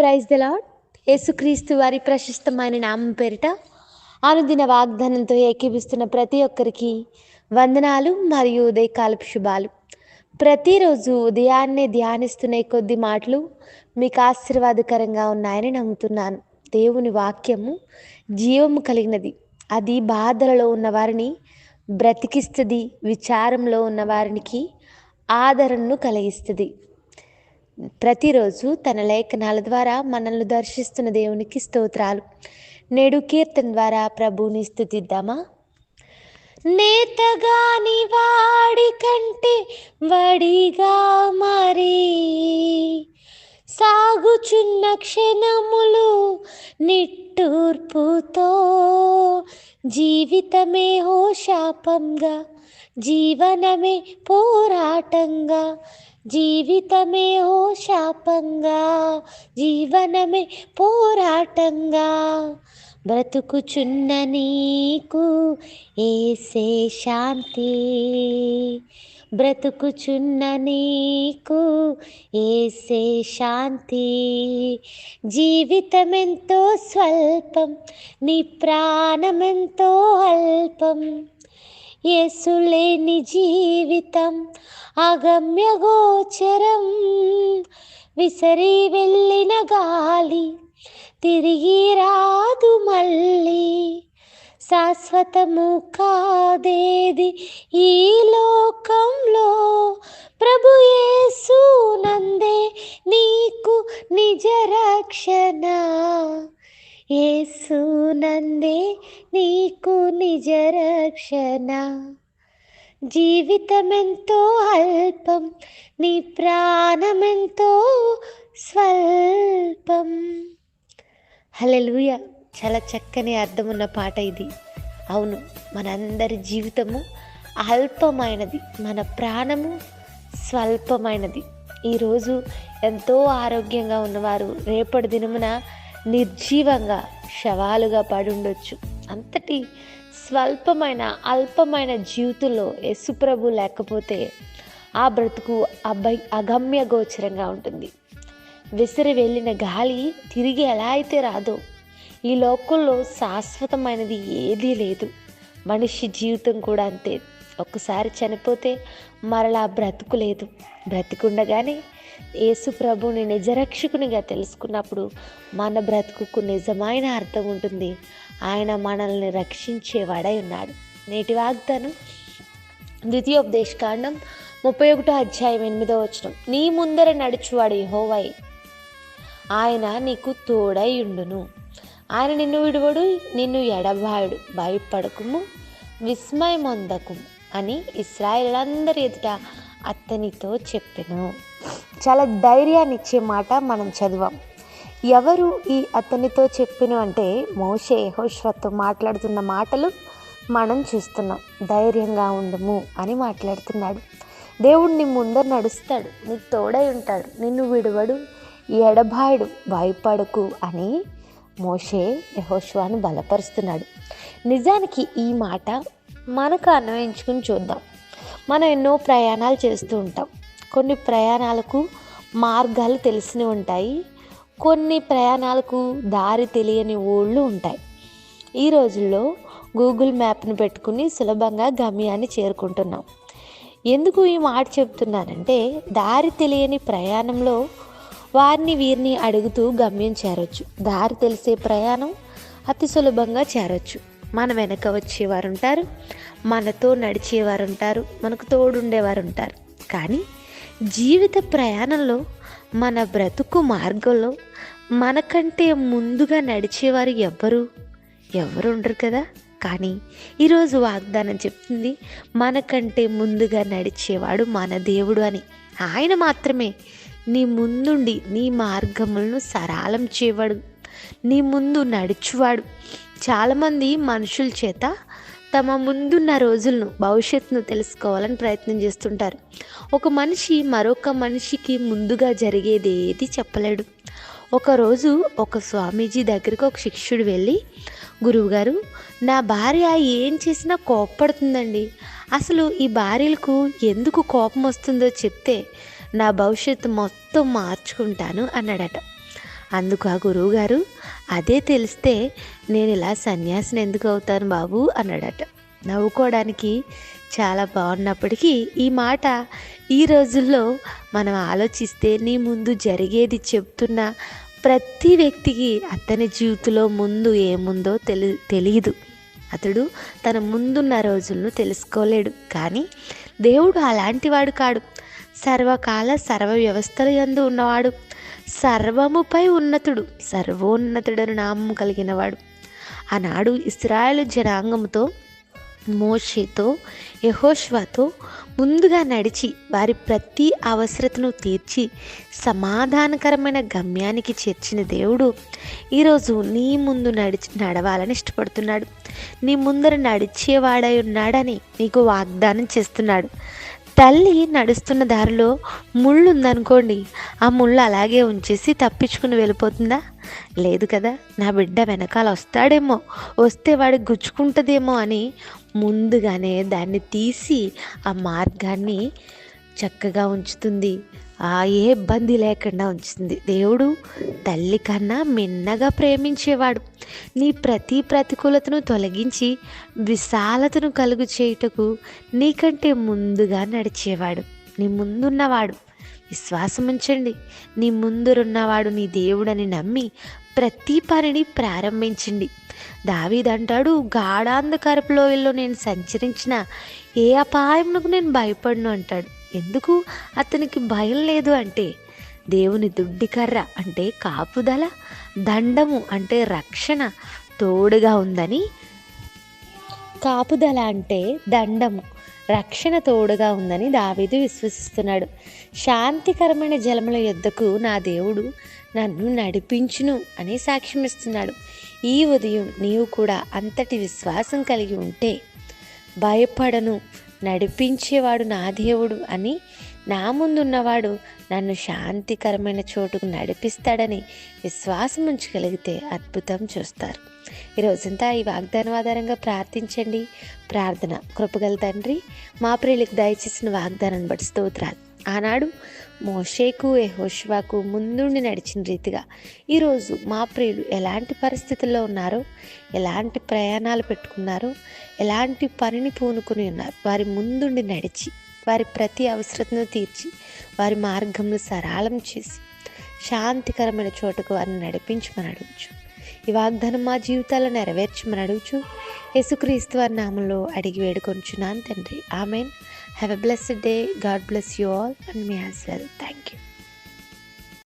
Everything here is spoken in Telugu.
ప్రైజ్ ద లాడ్ యేసుక్రీస్తు వారి ప్రశస్తమైన నామం పేరిట అనుదిన వాగ్దానంతో ఏకీపిస్తున్న ప్రతి ఒక్కరికి వందనాలు మరియు ఉదయకాలపు శుభాలు. ప్రతిరోజు ఉదయాన్నే ధ్యానిస్తున్న కొద్ది మాటలు మీకు ఆశీర్వాదకరంగా ఉన్నాయని నమ్ముతున్నాను. దేవుని వాక్యము జీవము కలిగినది. అది బాధలలో ఉన్నవారిని బ్రతికిస్తుంది విచారంలో ఉన్న వారికి ఆదరణను కలిగిస్తుంది. ప్రతిరోజు తన లేఖనాల ద్వారా మనల్ని దర్శిస్తున్న దేవునికి స్తోత్రాలు. నేడు కీర్తన ద్వారా ప్రభువుని స్థుతిద్దామా? నేతగాని వాడి కంటే వడిగా మరి సాగుచున్న క్షణములు నిట్టూర్పుతో జీవితమే ఓ శాపంగా జీవనమే పోరాటంగా జీవితమే ఓ శాపంగా జీవనమే పోరాటంగా. బ్రతుకుచున్న నీకు ఏసే శాంతి. బ్రతుకుచున్న నీకు ఏసే శాంతి. జీవితమెంతో స్వల్పం నీ ప్రాణమెంతో అల్పం. యేసులేని జీవితం అగమ్యగోచరం విసరి వెళ్ళిన గాలి తిరిగి రాదు మళ్ళీ. శాశ్వతము కాదేది ఈ లోకంలో? ప్రభు యేసు నందే నీకు నిజ రక్షణ యేసు నందే నీకు నిజ రక్షణ జీవితమెంతో అల్పం నీ ప్రాణమెంతో స్వల్పం. హలెలుయ చాలా చక్కని అర్థమున్న పాట ఇది. అవును మనందరి జీవితము అల్పమైనది మన ప్రాణము స్వల్పమైనది. ఈరోజు ఎంతో ఆరోగ్యంగా ఉన్నవారు రేపటి దినమున నిర్జీవంగా శవాలుగా పడి ఉండొచ్చు. అంతటి స్వల్పమైన అల్పమైన జీవితంలో యశుప్రభు లేకపోతే ఆ బ్రతుకు అభ అగమ్య గోచరంగా ఉంటుంది. విసిరి వెళ్ళిన గాలి తిరిగి ఎలా అయితే రాదో ఈ లోకంలో శాశ్వతమైనది ఏదీ లేదు. మనిషి జీవితం కూడా అంతే. ఒక్కసారి చనిపోతే మరలా బ్రతుకు లేదు. బ్రతికుండగానే యేసు ప్రభుని నిజరక్షకునిగా తెలుసుకున్నప్పుడు మన బ్రతుకుకు నిజమైన అర్థం ఉంటుంది. ఆయన మనల్ని రక్షించేవాడై ఉన్నాడు. నేటి వాగ్దానం ద్వితీయోపదేశకాండం ముప్పై ఒకటో అధ్యాయం ఎనిమిదో వచనం. నీ ముందర నడుచువాడు యహోవై. ఆయన నీకు తోడై ఉండును. ఆయన నిన్ను విడువడు నిన్ను ఎడబాయుడు. భయపడకుము విస్మయమొందకుము అని ఇస్రాయలందరి ఎదుట అతనితో చెప్పెను. చాలా ధైర్యాన్ని ఇచ్చే మాట మనం చదివాం. ఎవరు ఈ అతనితో చెప్పిన అంటే మోషే యహోశ్వతో మాట్లాడుతున్న మాటలు మనం చూస్తున్నాం. ధైర్యంగా ఉండము అని మాట్లాడుతున్నాడు. దేవుడు నీ ముందర నడుస్తాడు. నీకు తోడై ఉంటాడు. నిన్ను విడువడు. ఎడబాయుడు. భయపడకు అని మోషే యహోశ్వాను బలపరుస్తున్నాడు. నిజానికి ఈ మాట మనకు అన్వయించుకుని చూద్దాం. మనం ఎన్నో ప్రయాణాలు చేస్తూ ఉంటాం. కొన్ని ప్రయాణాలకు మార్గాలు తెలిసి ఉంటాయి. కొన్ని ప్రయాణాలకు దారి తెలియని ఊళ్ళు ఉంటాయి. ఈ రోజుల్లో గూగుల్ మ్యాప్ని పెట్టుకుని సులభంగా గమ్యాన్ని చేరుకుంటున్నాం. ఎందుకు ఈ మాట చెప్తున్నానంటే దారి తెలియని ప్రయాణంలో వారిని వీరిని అడుగుతూ గమ్యం చేరొచ్చు. దారి తెలిసే ప్రయాణం అతి సులభంగా చేరొచ్చు. మన వెనక వచ్చేవారు ఉంటారు మనతో నడిచేవారు ఉంటారు మనకు తోడుండేవారు ఉంటారు కానీ జీవిత ప్రయాణంలో మన బ్రతుకు మార్గంలో మనకంటే ముందుగా నడిచేవారు ఎవ్వరు? ఎవరు ఉండరు కదా? కానీ ఈరోజు వాగ్దానం చెప్తుంది మనకంటే ముందుగా నడిచేవాడు మన దేవుడు అని. ఆయన మాత్రమే నీ ముందుండి నీ మార్గములను సరళం చేయవాడు నీ ముందు నడుచువాడు. చాలామంది మనుషుల చేత తమ ముందున్న రోజులను భవిష్యత్తును తెలుసుకోవాలని ప్రయత్నం చేస్తుంటారు. ఒక మనిషి మరొక మనిషికి ముందుగా జరిగేది ఏది చెప్పలేడు. ఒకరోజు ఒక స్వామీజీ దగ్గరికి ఒక శిష్యుడు వెళ్ళి గురువుగారు నా భార్య ఏం చేసినా కోప్పడుతుందండి. అసలు ఈ భార్యలకు ఎందుకు కోపం వస్తుందో చెప్తే నా భవిష్యత్తు మొత్తం మార్చుకుంటాను అన్నాడట. అందుకు ఆ గురువుగారు అదే తెలిస్తే నేను ఇలా సన్యాసిని ఎందుకు అవుతాను బాబు? అన్నాడట. నవ్వుకోవడానికి చాలా బాగున్నప్పటికీ ఈ మాట ఈ రోజుల్లో మనం ఆలోచిస్తే నీ ముందు జరిగేది చెప్తున్న ప్రతి వ్యక్తికి అతని జీవితంలో ముందు ఏముందో తెలి తెలియదు అతడు తన ముందున్న రోజులను తెలుసుకోలేడు. కానీ దేవుడు అలాంటివాడు కాడు. సర్వకాల సర్వ వ్యవస్థల యందు ఉన్నవాడు. సర్వముపై ఉన్నతుడు సర్వోన్నతుడని నామం కలిగినవాడు. ఆనాడు ఇస్రాయలు జనాంగంతో మోషేతో యహోష్వాతో ముందుగా నడిచి వారి ప్రతి అవసరతను తీర్చి సమాధానకరమైన గమ్యానికి చేర్చిన దేవుడు ఈరోజు నీ ముందు నడిచి నడవాలని ఇష్టపడుతున్నాడు. నీ ముందర నడిచేవాడై ఉన్నాడని నీకు వాగ్దానం చేస్తున్నాడు. తల్లి నడుస్తున్న దారిలో ముళ్ళు ఉందనుకోండి ఆ ముళ్ళు అలాగే ఉంచేసి తప్పించుకుని వెళ్ళిపోతుందా? లేదు కదా నా బిడ్డ వెనకాల వస్తాడేమో వస్తే వాడికి గుచ్చుకుంటుందేమో అని ముందుగానే దాన్ని తీసి ఆ మార్గాన్ని చక్కగా ఉంచుతుంది. ఏ ఇబ్బంది లేకుండా ఉంచుతుంది దేవుడు తల్లి కన్నా మిన్నగా ప్రేమించేవాడు. నీ ప్రతి ప్రతికూలతను తొలగించి విశాలతను కలుగు చేయుటకు నీకంటే ముందుగా నడిచేవాడు. నీ ముందున్నవాడు. విశ్వాసం ఉంచండి. నీ ముందురున్నవాడు నీ దేవుడని నమ్మి ప్రతి పనిని ప్రారంభించండి. దావీదంటాడు గాఢాంధకారపు లోయల్లో నేను సంచరించిన ఏ అపాయమునకు నేను భయపడను అంటాడు. ఎందుకు? అతనికి భయం లేదు అంటే. దేవుని దుడ్డికర్ర అంటే కాపుదల దండము అంటే రక్షణ తోడుగా ఉందని. కాపుదల అంటే దండము రక్షణ తోడుగా ఉందని దావీదు విశ్వసిస్తున్నాడు. శాంతికరమైన జలముల యొద్దకు నా దేవుడు నన్ను నడిపించును అని సాక్ష్యం ఇస్తున్నాడు ఈ ఉదయం నీవు కూడా అంతటి విశ్వాసం కలిగి ఉంటే భయపడను నడిపించేవాడు నా దేవుడు అని నా ముందున్నవాడు నన్ను శాంతికరమైన చోటుకు నడిపిస్తాడని విశ్వాసం ఉంచగలిగితే అద్భుతం చూస్తారు. ఈ రోజంతా ఈ వాగ్దానం ఆధారంగా ప్రార్థించండి. ప్రార్థన కృపగల తండ్రి మా ప్రియులకు దయచేసిన వాగ్దానాన్ని బట్టి స్తోత్రాలు. ఆనాడు మోషేకు యహోష్వాకు ముందుండి నడిచిన రీతిగా ఈరోజు మా ప్రియులు ఎలాంటి పరిస్థితుల్లో ఉన్నారో ఎలాంటి ప్రయాణాలు పెట్టుకున్నారో ఎలాంటి పనిని పూనుకుని ఉన్నారు వారి ముందుండి నడిచి వారి ప్రతి అవసరతను తీర్చి వారి మార్గంలో సరళం చేసి శాంతికరమైన చోటుకు వారిని నడిపించమని అడుగుచు. ఈ వాగ్దానం మా జీవితాల్లో నెరవేర్చమని అడుగుచు. యేసుక్రీస్తు వారి నామంలో అడిగి వేడుకొంచున్నాను తండ్రి. Amen. Have a blessed day. God bless you all and me as well. Thank you.